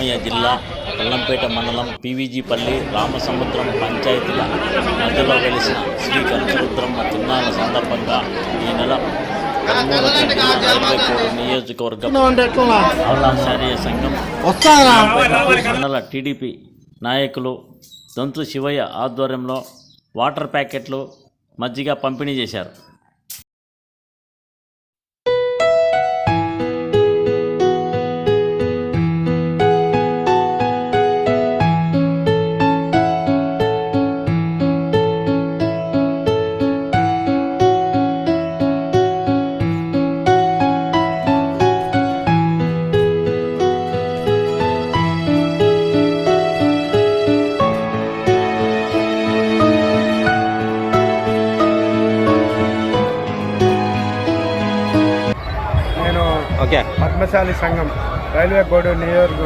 అన్నమయ్య జిల్లా అల్లంపేట మండలం పీవీజీపల్లి రామసముద్రం పంచాయతీల మధ్యలో వెలిసిన శ్రీ కనకరుద్రమ్మ తిన్నాల సందర్భంగా ఈ నెల పదమూడవ తేదీన రైల్వేకోట నియోజకవర్గం ఆచార్య సంఘం మండల టీడీపీ నాయకులు దొంతు శివయ్య ఆధ్వర్యంలో వాటర్ ప్యాకెట్లు మజ్జిగ పంపిణీ చేశారు. ఓకే. పద్మశాలి సంఘం రైల్వే బోర్డు నియోజక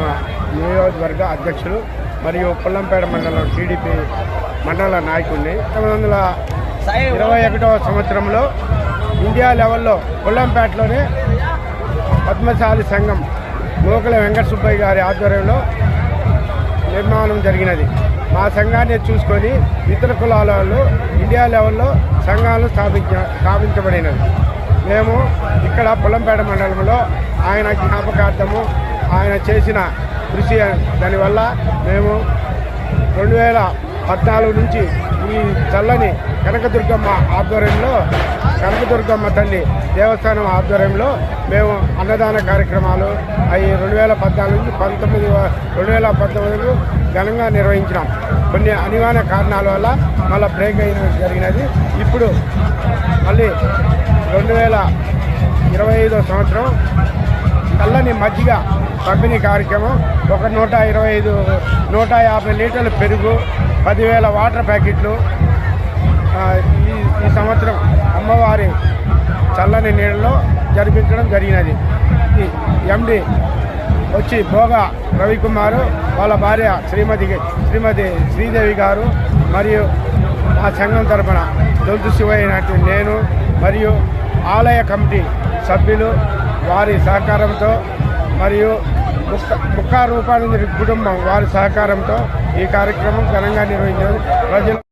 నియోజకవర్గ అధ్యక్షులు మరియు పుల్లంపేట మండలం టీడీపీ మండల నాయకుడిని పంతొమ్మిది వందల ఇరవై ఒకటవ సంవత్సరంలో ఇండియా లెవెల్లో పుల్లంపేటలోనే పద్మశాలి సంఘం నూకల వెంకట సుబ్బయ్య గారి ఆధ్వర్యంలో నిర్మాణం జరిగినది. మా సంఘాన్ని చూసుకొని ఇతర కులాల వాళ్ళు ఇండియా లెవెల్లో సంఘాలు స్థాపించ స్థాపించబడినవి. మేము ఇక్కడ పొలంపేట మండలంలో ఆయన జ్ఞాపకార్థము ఆయన చేసిన కృషి దానివల్ల మేము రెండు వేల పద్నాలుగు నుంచి ఈ చల్లని కనకదుర్గమ్మ ఆధ్వర్యంలో కనకదుర్గమ్మ తల్లి దేవస్థానం ఆధ్వర్యంలో మేము అన్నదాన కార్యక్రమాలు అవి రెండు వేల పద్నాలుగు నుంచి పంతొమ్మిది రెండు వేల పంతొమ్మిది ఘనంగా నిర్వహించినాం. కొన్ని అనివార్య కారణాల వల్ల మళ్ళీ బ్రేక్ అయిన జరిగినది. ఇప్పుడు మళ్ళీ రెండు వేల ఇరవై ఐదో సంవత్సరం చల్లని మజ్జిగ పంపిణీ కార్యక్రమం. ఒక నూట ఇరవై ఐదు నూట యాభై లీటర్ల పెరుగు పదివేల వాటర్ ప్యాకెట్లు. ఈ ఈ సంవత్సరం అమ్మవారి చల్లని నీళ్ళలో జరిపించడం జరిగినది. ఈ ఎండి వచ్చి భోగ రవికుమారు వాళ్ళ భార్య శ్రీమతి శ్రీమతి శ్రీదేవి గారు మరియు మా సంఘం తరపున దొంతు శివైనటువంటి నేను మరియు ఆలయ కమిటీ సభ్యులు వారి సహకారంతో మరియు ముక్క ముక్కా రూపాయల కుటుంబం వారి సహకారంతో ఈ కార్యక్రమం ఘనంగా నిర్వహించారు. ప్రజలు